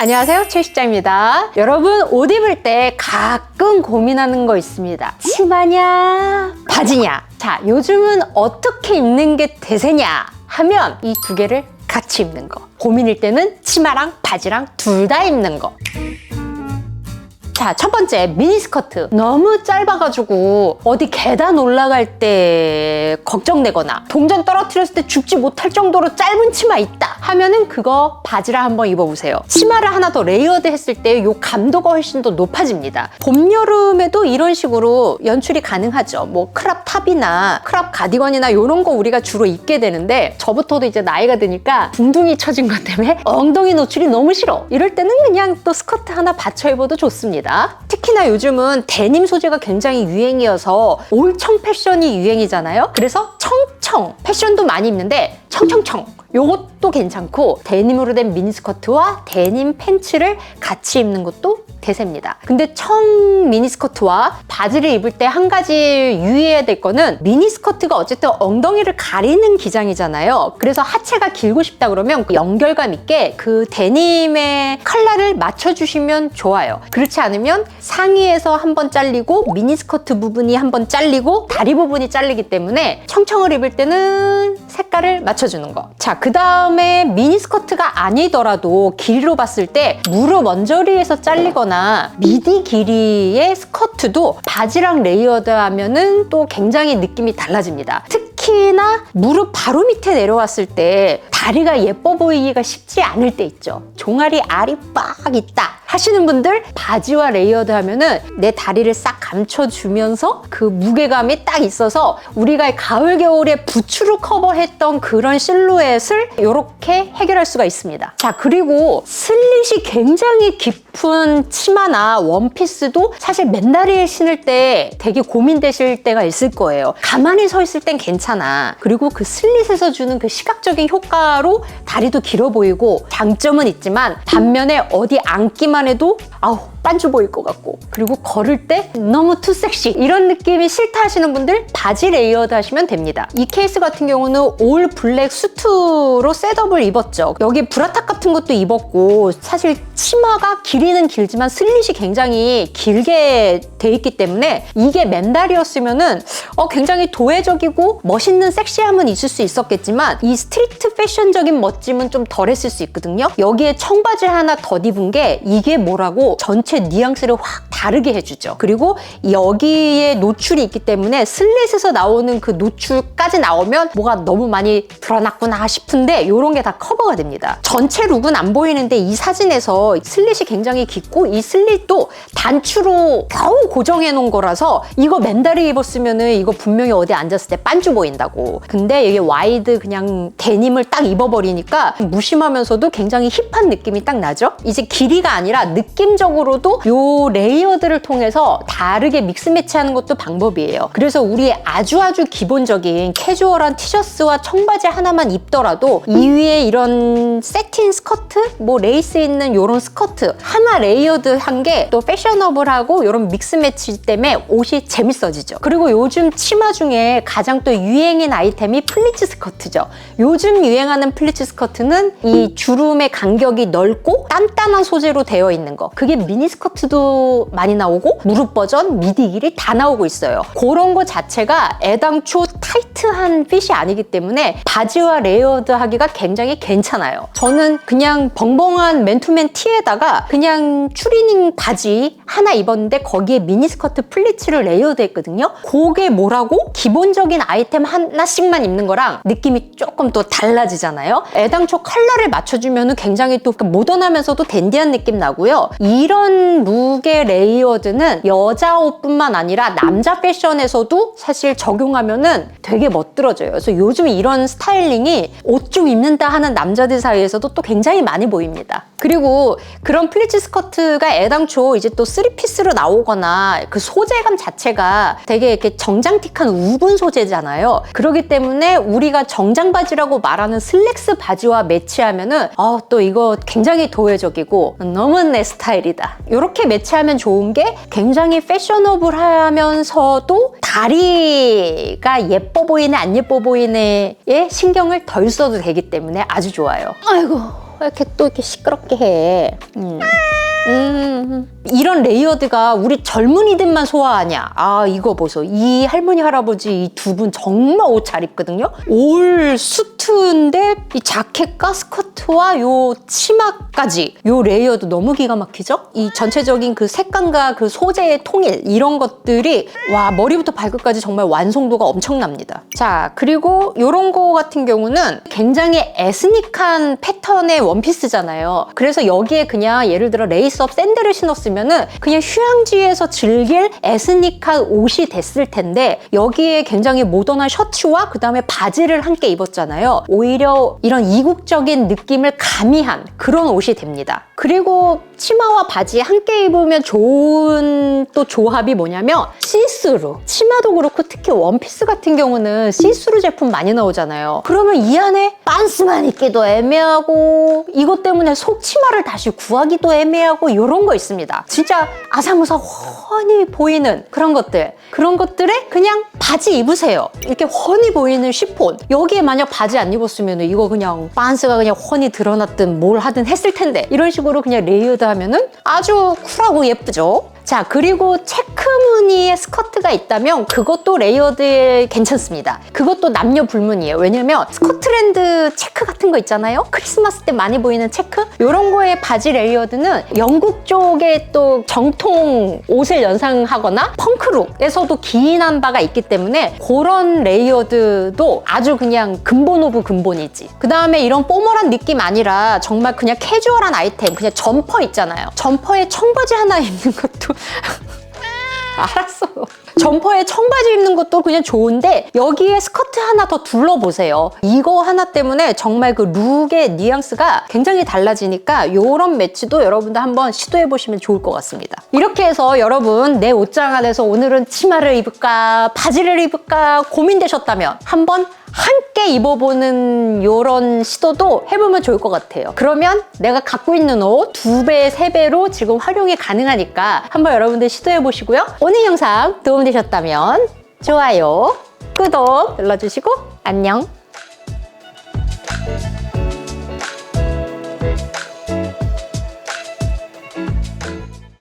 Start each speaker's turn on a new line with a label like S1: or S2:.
S1: 안녕하세요 최식자입니다. 여러분 옷 입을 때 가끔 고민하는 거 있습니다. 치마냐 바지냐? 자 요즘은 어떻게 입는 게 대세냐 하면 이 두 개를 같이 입는 거. 고민일 때는 치마랑 바지랑 둘 다 입는 거 자, 첫 번째, 미니스커트. 너무 짧아가지고 어디 계단 올라갈 때 걱정되거나 동전 떨어뜨렸을 때 죽지 못할 정도로 짧은 치마 있다 하면은 그거 바지를 한번 입어보세요. 치마를 하나 더 레이어드 했을 때 요 감도가 훨씬 더 높아집니다. 봄, 여름에도 이런 식으로 연출이 가능하죠. 뭐 크랍 탑이나 크랍 가디건이나 이런 거 우리가 주로 입게 되는데 저부터도 이제 나이가 드니까 붕둥이 처진 것 때문에 엉덩이 노출이 너무 싫어. 이럴 때는 그냥 또 스커트 하나 받쳐 입어도 좋습니다. 특히나 요즘은 데님 소재가 굉장히 유행이어서 올청 패션이 유행이잖아요. 그래서 청청 패션도 많이 입는데 청청청 요것도 괜찮고 데님으로 된 미니스커트와 데님 팬츠를 같이 입는 것도 대세입니다. 근데 청 미니스커트와 바지를 입을 때 한 가지 유의해야 될 거는 미니스커트가 어쨌든 엉덩이를 가리는 기장이잖아요. 그래서 하체가 길고 싶다 그러면 그 연결감 있게 그 데님의 컬러를 맞춰주시면 좋아요. 그렇지 않으면 상의에서 한 번 잘리고 미니스커트 부분이 한 번 잘리고 다리 부분이 잘리기 때문에 청청을 입을 때는 색깔을 맞춰주는 거. 자, 그 다음에 미니스커트가 아니더라도 길이로 봤을 때 무릎 언저리에서 잘리거나 미디 길이의 스커트도 바지랑 레이어드 하면은 또 굉장히 느낌이 달라집니다. 특히나 무릎 바로 밑에 내려왔을 때 다리가 예뻐 보이기가 쉽지 않을 때 있죠. 종아리 알이 빡 있다 하시는 분들 바지와 레이어드 하면은 내 다리를 싹 감춰주면서 그 무게감이 딱 있어서 우리가 가을 겨울에 부츠로 커버했던 그런 실루엣을 이렇게 해결할 수가 있습니다. 자 그리고 슬릿이 굉장히 깊은 치마나 원피스도 사실 맨다리에 신을 때 되게 고민되실 때가 있을 거예요. 가만히 서 있을 땐 괜찮아. 그리고 그 슬릿에서 주는 그 시각적인 효과 로 다리도 길어 보이고 장점은 있지만 반면에 어디 앉기만 해도 아우 빤주 보일 것 같고 그리고 걸을 때 너무 투 섹시 이런 느낌이 싫다 하시는 분들 바지 레이어드 하시면 됩니다. 이 케이스 같은 경우는 올 블랙 수트로 셋업을 입었죠. 여기 브라탑 같은 것도 입었고 사실 치마가 길이는 길지만 슬릿이 굉장히 길게 돼 있기 때문에 이게 맨다리였으면은 어, 굉장히 도회적이고 멋있는 섹시함은 있을 수 있었겠지만 이 스트리트 패션적인 멋짐은 좀 덜했을 수 있거든요. 여기에 청바지 하나 더 입은 게 이게 뭐라고 전체 뉘앙스를 확 다르게 해주죠. 그리고 여기에 노출이 있기 때문에 슬릿에서 나오는 그 노출까지 나오면 뭐가 너무 많이 드러났구나 싶은데 이런 게 다 커버가 됩니다. 전체 룩은 안 보이는데 이 사진에서 슬릿이 굉장히 깊고 이 슬릿도 단추로 겨우 고정해 놓은 거라서 이거 맨다리 입었으면 은 이거 분명히 어디 앉았을 때 빤주 보인다고. 근데 이게 와이드 그냥 데님을 딱 입어버리니까 무심하면서도 굉장히 힙한 느낌이 딱 나죠? 이제 길이가 아니라 느낌적으로도 요 레이어드를 통해서 다르게 믹스 매치하는 것도 방법이에요. 그래서 우리 아주 아주 기본적인 캐주얼한 티셔츠와 청바지 하나만 입더라도 이 위에 이런 세틴 스커트, 뭐 레이스 있는 이런 스커트 하나 레이어드 한 게 또 패셔너블하고 이런 믹스 매치 때문에 옷이 재밌어지죠. 그리고 요즘 치마 중에 가장 또 유행인 아이템이 플리츠 스커트죠. 요즘 유행하는 플리츠 스커트는 이 주름의 간격이 넓고 단단한 소재로 되어 있는 거. 그게 미니 스커트도 많이 나오고 무릎 버전, 미디 길이 다 나오고 있어요. 그런 거 자체가 애당초 타이트한 핏이 아니기 때문에 바지와 레이어드 하기가 굉장히 괜찮아요. 저는 그냥 벙벙한 맨투맨 티에다가 그냥 추리닝 바지 하나 입었는데 거기에 미니스커트 플리츠를 레이어드 했거든요. 그게 뭐라고? 기본적인 아이템 하나씩만 입는 거랑 느낌이 조금 또 달라지잖아요. 애당초 컬러를 맞춰주면 굉장히 또 모던하면서도 댄디한 느낌 나고요. 이런 룩의 레이어드는 여자 옷뿐만 아니라 남자 패션에서도 사실 적용하면은 되게 멋들어져요. 그래서 요즘 이런 스타일링이 옷 좀 입는다 하는 남자들 사이에서도 또 굉장히 많이 보입니다. 그리고 그런 플리츠 스커트가 애당초 이제 또 쓰리피스로 나오거나 그 소재감 자체가 되게 이렇게 정장틱한 우분 소재잖아요. 그렇기 때문에 우리가 정장 바지라고 말하는 슬랙스 바지와 매치하면은 아, 또 이거 굉장히 도회적이고 너무 내 스타일이다. 이렇게 매치하면 좋은 게 굉장히 패셔너블 하면서도 다리가 예뻐 보이네 안 예뻐 보이네에 신경을 덜 써도 되기 때문에 아주 좋아요. 아이고 왜 이렇게 또 이렇게 시끄럽게 해? 음. 음, 이런 레이어드가 우리 젊은이들만 소화하냐? 아, 이거 보소. 이 할머니, 할아버지 이 두 분 정말 옷 잘 입거든요? 올 수트인데 이 자켓과 스커트와 요 치마까지 요 레이어드 너무 기가 막히죠? 이 전체적인 그 색감과 그 소재의 통일 이런 것들이 와, 머리부터 발끝까지 정말 완성도가 엄청납니다. 자, 그리고 요런 거 같은 경우는 굉장히 에스닉한 패턴의 원피스잖아요. 그래서 여기에 그냥 예를 들어 레이스 업 샌들을 신었으면은 그냥 휴양지에서 즐길 에스닉한 옷이 됐을 텐데 여기에 굉장히 모던한 셔츠와 그 다음에 바지를 함께 입었잖아요. 오히려 이런 이국적인 느낌을 가미한 그런 옷이 됩니다. 그리고 치마와 바지 함께 입으면 좋은 또 조합이 뭐냐면 시스루. 치마도 그렇고 특히 원피스 같은 경우는 시스루 제품 많이 나오잖아요. 그러면 이 안에 반스만 입기도 애매하고 이것 때문에 속치마를 다시 구하기도 애매하고 이런 거 있습니다. 진짜 아사무사 훤히 보이는 그런 것들. 그런 것들에 그냥 바지 입으세요. 이렇게 훤히 보이는 시폰. 여기에 만약 바지 안 입었으면 이거 그냥 반스가 그냥 훤히 드러났든 뭘 하든 했을 텐데 이런 식으로 그냥 레이어드 하면은 아주 쿨하고 예쁘죠. 자, 그리고 체크 무늬의 스커트가 있다면 그것도 레이어드에 괜찮습니다. 그것도 남녀 불문이에요. 왜냐면 스코틀랜드 체크 같은 거 있잖아요. 크리스마스 때 많이 보이는 체크? 이런 거의 바지 레이어드는 영국 쪽의 또 정통 옷을 연상하거나 펑크룩에서도 기인한 바가 있기 때문에 그런 레이어드도 아주 그냥 근본 오브 근본이지. 그 다음에 이런 포멀한 느낌 아니라 정말 그냥 캐주얼한 아이템, 그냥 점퍼 있잖아요. 점퍼에 청바지 하나 입는 것도 알았어. 점퍼에 청바지 입는 것도 그냥 좋은데 여기에 스커트 하나 더 둘러보세요. 이거 하나 때문에 정말 그 룩의 뉘앙스가 굉장히 달라지니까 이런 매치도 여러분들 한번 시도해 보시면 좋을 것 같습니다. 이렇게 해서 여러분 내 옷장 안에서 오늘은 치마를 입을까 바지를 입을까 고민되셨다면 한번 함께 입어보는 이런 시도도 해보면 좋을 것 같아요. 그러면 내가 갖고 있는 옷 두 배, 세 배로 지금 활용이 가능하니까 한번 여러분들 시도해 보시고요. 오늘 영상 도움되셨다면 좋아요, 구독 눌러주시고 안녕.